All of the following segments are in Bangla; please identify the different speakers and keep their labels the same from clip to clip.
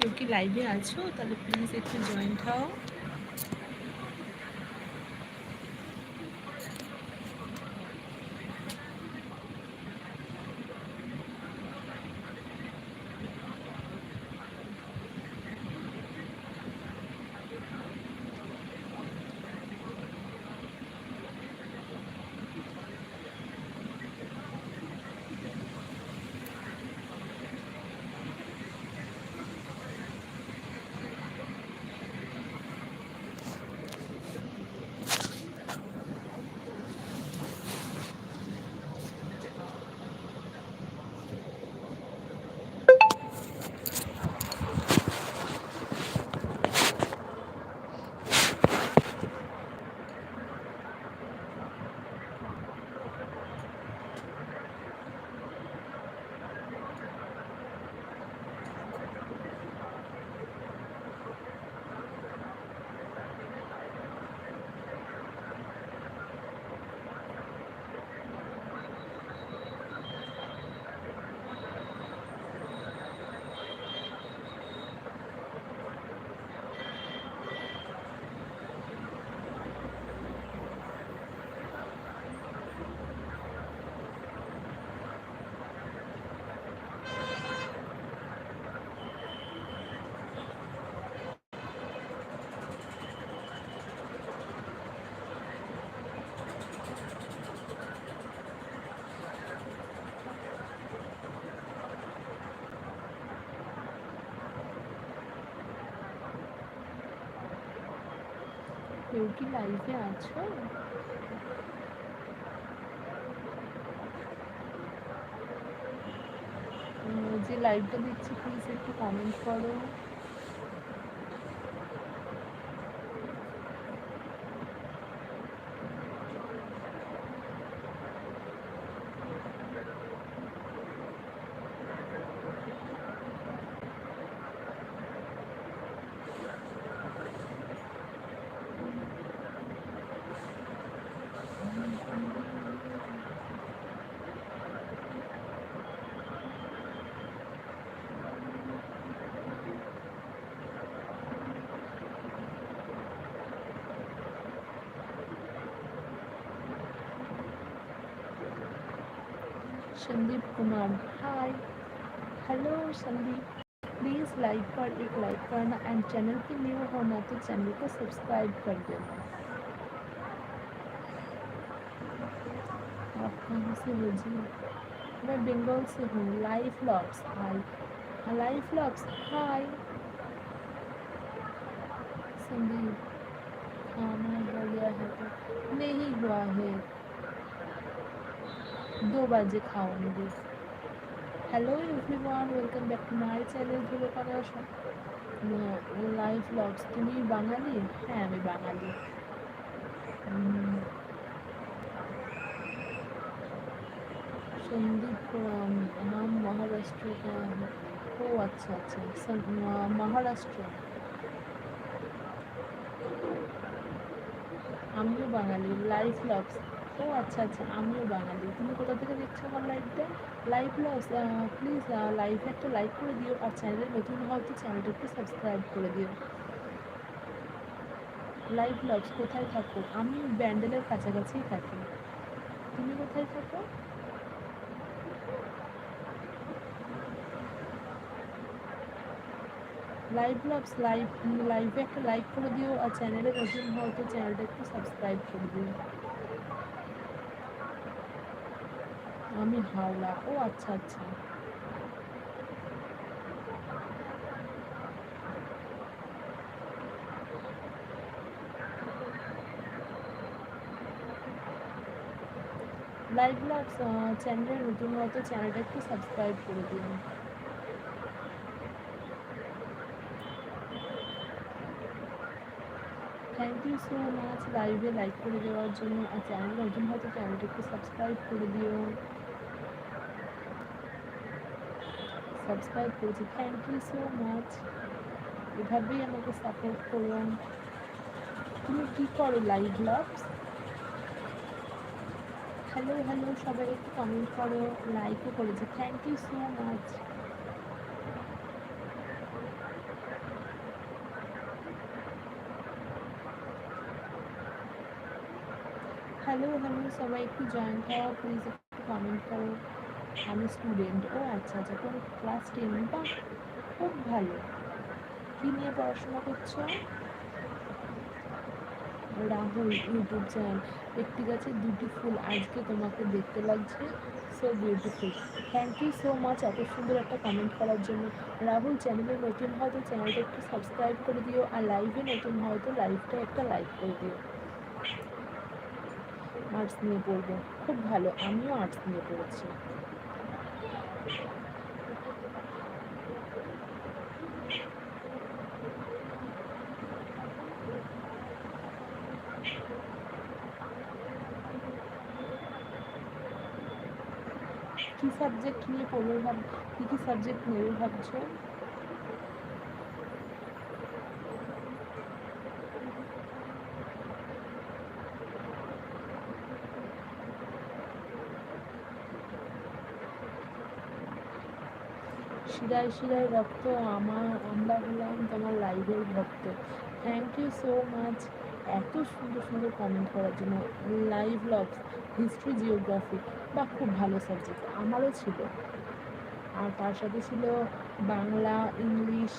Speaker 1: কেউ কি লাইভে আছো? তাহলে প্লিজ একটু জয়েন্ট হও কেউ কি লাইভে আছো? যে লাইভটা দিচ্ছি প্লিজ একটু কমেন্ট করো। Sandeep Kumar. Hi hello Sandeep. Please like पर एक लाइक करना एंड चैनल पे न्यू होना तो चैनल को सब्सक्राइब कर देना। आप कहाँ से हो जी? मैं बंगाल से हूँ। Life locks hi life locks hi Sandeep, खाना हो गया है तो नहीं हुआ है। दो बजे खाऊंगी hello everyone welcome back to my channel ধরে পারে আসো লাইফ ব্লগস তুমি বাঙালি হ্যাঁ আমি বাঙালি উম, संदीप um, हम महाराष्ट्र का है ओ अच्छा अच्छा सं- अ, महाराष्ट्र আমিও বাঙালি লাইফ ব্লগস ও আচ্ছা আচ্ছা আমিও বাঙালি। তুমি কোথা থেকে দেখছ আমার লাইভটা লাইভ ব্লগস প্লিজ লাইভে একটা লাইক করে দিও আর চ্যানেলে নতুন হও তো চ্যানেলটা একটু সাবস্ক্রাইব করে দিও। লাইভ ব্লগস কোথায় থাকো? আমি ব্যান্ডেলের কাছাকাছিই থাকি। তুমি কোথায় থাকো? লাইভ ব্লগস লাইভ লাইভে একটা লাইক করে দিও আর চ্যানেলে নতুন হও তো চ্যানেলটা একটু সাবস্ক্রাইব করে দিও। আমি হাওড়া ও আচ্ছা আচ্ছা। লাইভ ব্লগস চ্যানেলের নতুন মতো চ্যানেলটা একটু সাবস্ক্রাইব করে দিও থ্যাংক ইউ সো মাচ লাইভে লাইক করে দেওয়ার জন্য, আর চ্যানেল নতুন হয়তো চ্যানেলটা সাবস্ক্রাইব করে দিও। সাবস্ক্রাইব করেছি। থ্যাংক ইউ সো মাচ এভাবেই আমাকে সাপোর্ট করো। তুমি কী করো লাইভ ব্লগস হ্যালো হ্যালো সবাই একটু কমেন্ট করো। লাইকও করেছে। Thank you so much hello hello, সবাই একটু জয়েন করো প্লিজ একটু কমেন্ট করো। আমি স্টুডেন্ট ও আচ্ছা আচ্ছা কোন ক্লাস টেন বা খুব ভালো। কী নিয়ে পড়াশোনা করছ? রাহুল, ইউটিউব চ্যানেল একটি গাছে দুটি ফুল, আজকে তোমাকে দেখতে লাগছে। So beautiful thank you so much এত সুন্দর একটা কমেন্ট করার জন্য। রাহুল চ্যানেলে নতুন হয়তো চ্যানেলটা একটু সাবস্ক্রাইব করে দিও, আর লাইভে নতুন হয়তো লাইভটা একটা লাইক করে দিও। আর্টস নিয়ে পড়ব। খুব ভালো, আমিও আর্টস নিয়ে পড়েছি। কী সাবজেক্ট নিয়ে পড়বে ভাব, কী কী সাবজেক্ট নেবে ভাবছ? শিরায় শিরায় রক্ত আমার, আমরা হলাম তোমার লাইভের ভক্ত। থ্যাংক ইউ সো মাচ এত সুন্দর সুন্দর কমেন্ট করার জন্য। লাইভ লভস হিস্ট্রি জিওগ্রাফি বা খুব ভালো সাবজেক্ট আমারও ছিল। আর তার সাথে ছিল বাংলা, ইংলিশ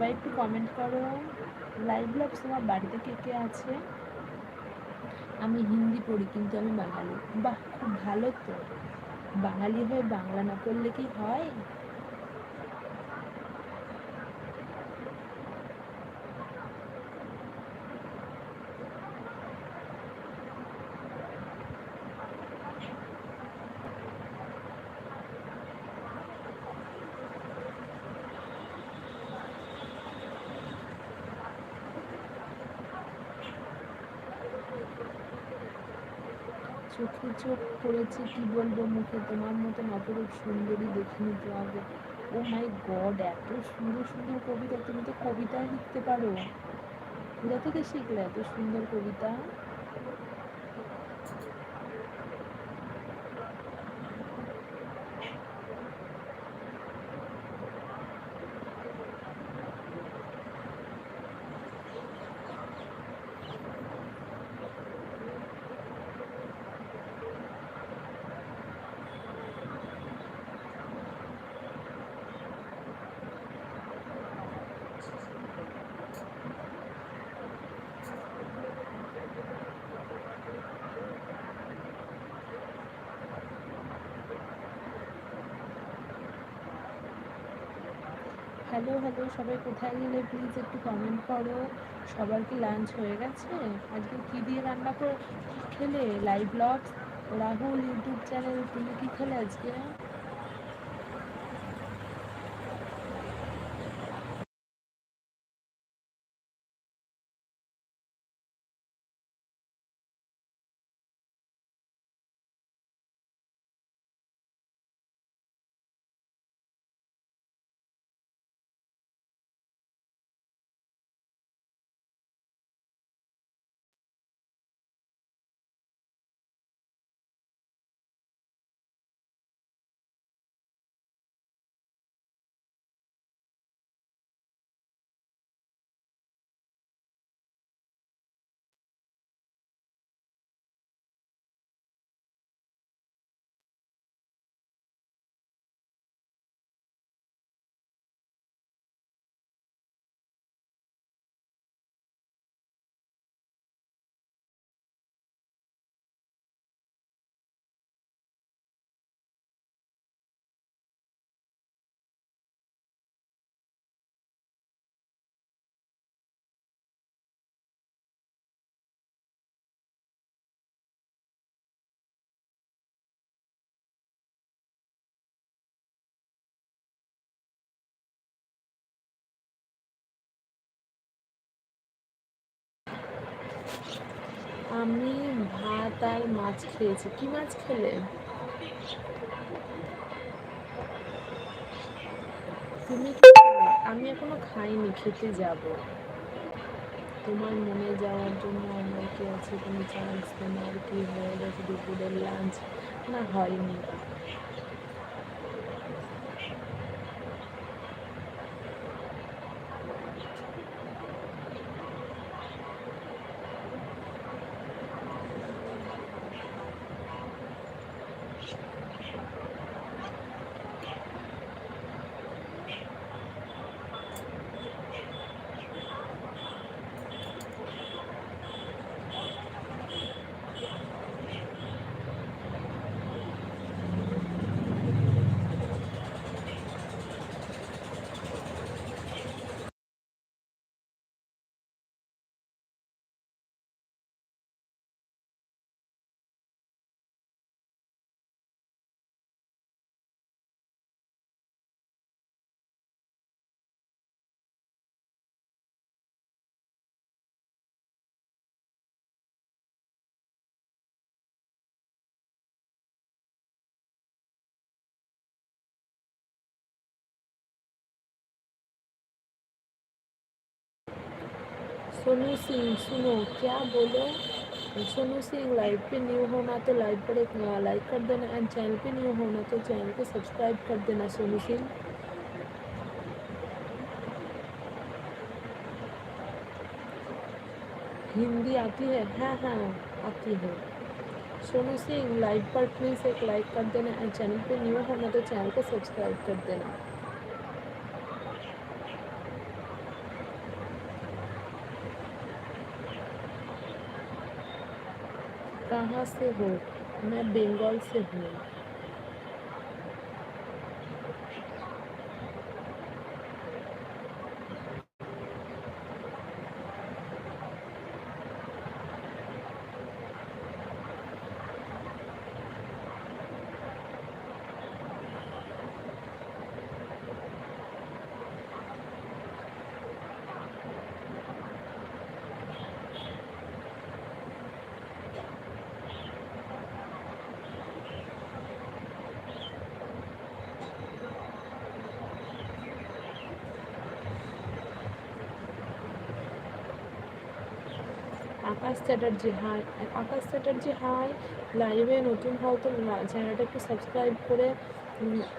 Speaker 1: সবাই একটু কমেন্ট করো। লাইভ ব্লগ তোমার বাড়িতে কে কে আছে? আমি হিন্দি পড়ি, কিন্তু আমি বাঙালি। বাহ, খুব ভালো তো। বাঙালি হয়ে বাংলা না পড়লে কি হয় চোখে চোখ পড়েছে কি বলব মুখে? তোমার মতন অপরূপ সুন্দরী দেখিনি তো আগে। ও মাই গড, এত সুন্দর সুন্দর কবিতা, তুমি তো কবিতা লিখতে পারো। কোথা থেকে শিখলে এত সুন্দর কবিতা? হ্যালো হ্যালো, সবাই কোথায় গেলে প্লিজ একটু কমেন্ট করো। সবার কি লাঞ্চ হয়ে গেছে? আজকে কি দিয়ে রান্না করে খেলে? Live blogs Rahul YouTube channel তুমি কি খেলে আজকে? আমি ভাত আর মাছ খেয়েছি। কি মাছ খেলে? তুমি? আমি এখনও খাইনি, খেতে যাব। তোমার মনে যাওয়ার জন্য আমার কি আছে তুমি চান্স তোমার কি হয়ে গেছে দুপুরের লাঞ্চ না, হয়নি। सोनू सिंह, सुनो, क्या बोलो? सोनू सिंह लाइव पे न्यू होना तो लाइव पर एक नया लाइक कर देना एंड चैनल पे न्यू होना तो चैनल को सब्सक्राइब कर देना सोनू सिंह। हिंदी आती है? हाँ हाँ आती है। सोनू सिंह लाइव पर प्लीज़ एक लाइक कर देना एंड चैनल पे न्यू होना तो चैनल को सब्सक्राइब कर देना कहाँ से हो मैं बंगाल से हूँ। আকাশ চ্যাটার্জি হাই আকাশ চ্যাটার্জি হাই লাইভে নতুন হও তো চ্যানেলটা একটু সাবস্ক্রাইব করে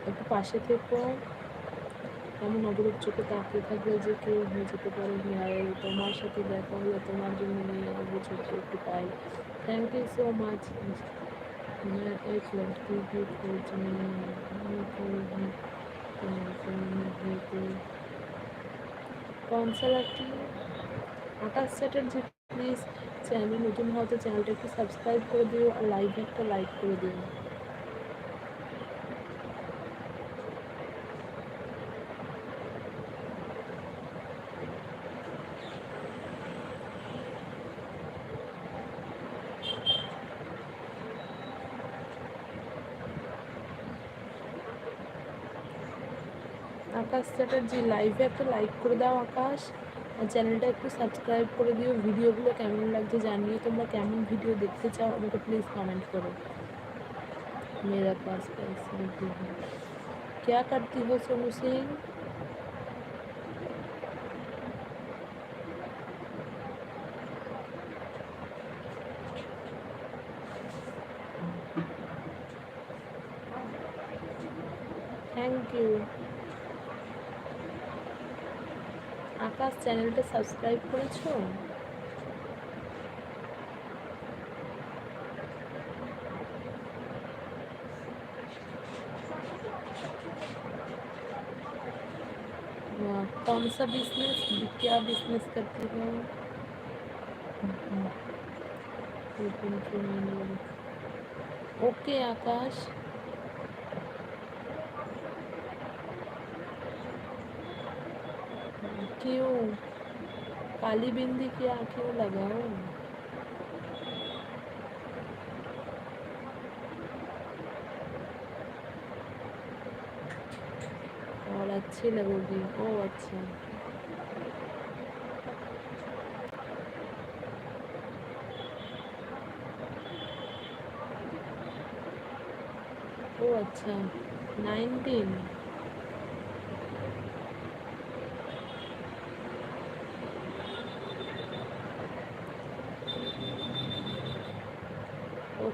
Speaker 1: একটু পাশে থেকো। এমন অবরূপ চোখে তাকিয়ে থাকবে যে কেউ হয়ে যেতে পারে ভাই তোমার সাথে দেখা হলে তোমার জন্য নিয়ে আসব চোখে একটু পাই থ্যাংক ইউ সো মাচ কনসালাটি আকাশ চ্যাটার্জি প্লিজ চ্যানেল নতুন হও তো চ্যানেলটা একটু সাবস্ক্রাইব করে দিও আর লাইভ একটা লাইক করে দিও। আকাশ চ্যাটার্জি লাইভে একটা লাইক করে দাও আকাশ। चैनल एक सबसक्राइब कर दिव्य भिडियोगो कम लगे जान तुम्हारा कम भिडियो देखते चाओ मेरे प्लिज कमेंट करो। मेरा पास क्या करती हो Sonu Singh? Thank you. আকাশ চ্যানেলটা সাবস্ক্রাইব করেছো वाह, कौन सा बिजनेस क्या बिजनेस करती हो ओके आकाश क्यों काली बिंदी क्या क्यों लगाओ और अच्छी लगोगी ओ अच्छा ओ अच्छा नाइनटीन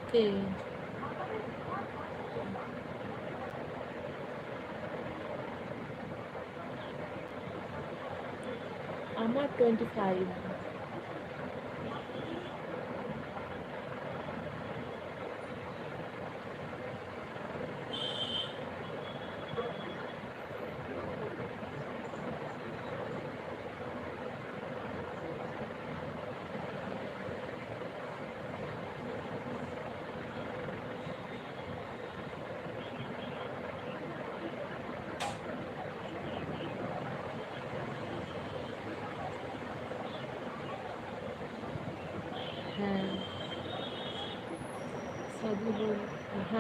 Speaker 1: কে আমার twenty five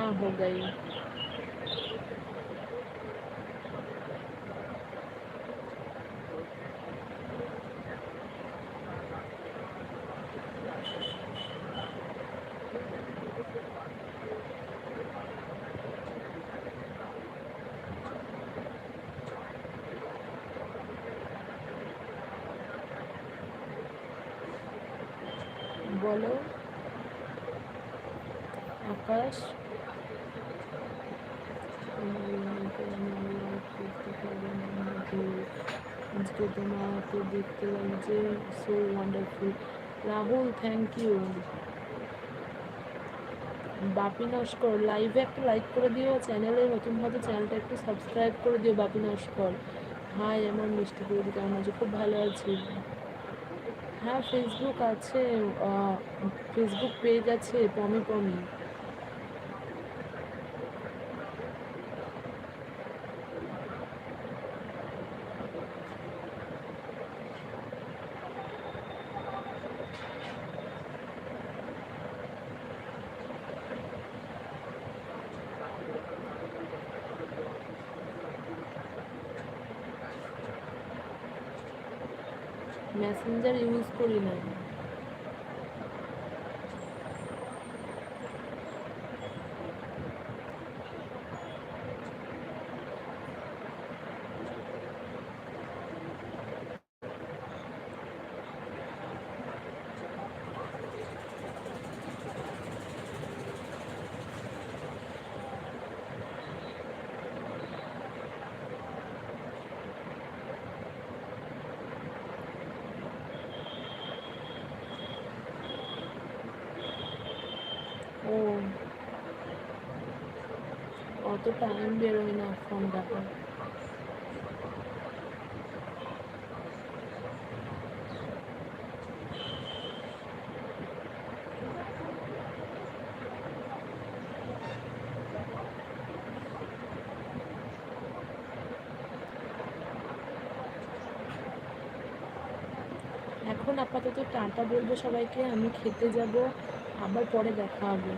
Speaker 1: uma ruga aí. বলো আজকে তোমাকে দেখতে লাগছে so wonderful Rahul thank you Bapi Naskar লাইভে একটা লাইক করে দিও চ্যানেলে নতুন চ্যানেলটা একটু সাবস্ক্রাইব করে দিও বাপি নস্কর হাই আমার মিষ্টি বৌদি কেমন আছে খুব ভালো আছি হ্যাঁ ফেসবুক আছে ফেসবুক পেজ আছে পমি পমি মেসেঞ্জার ইউজ করি না ও অত টাইম বেরোয় না ফোন দেখা এখন আপাতত টাটা বলব সবাইকে, আমি খেতে যাব, আবার পরে দেখা হবে।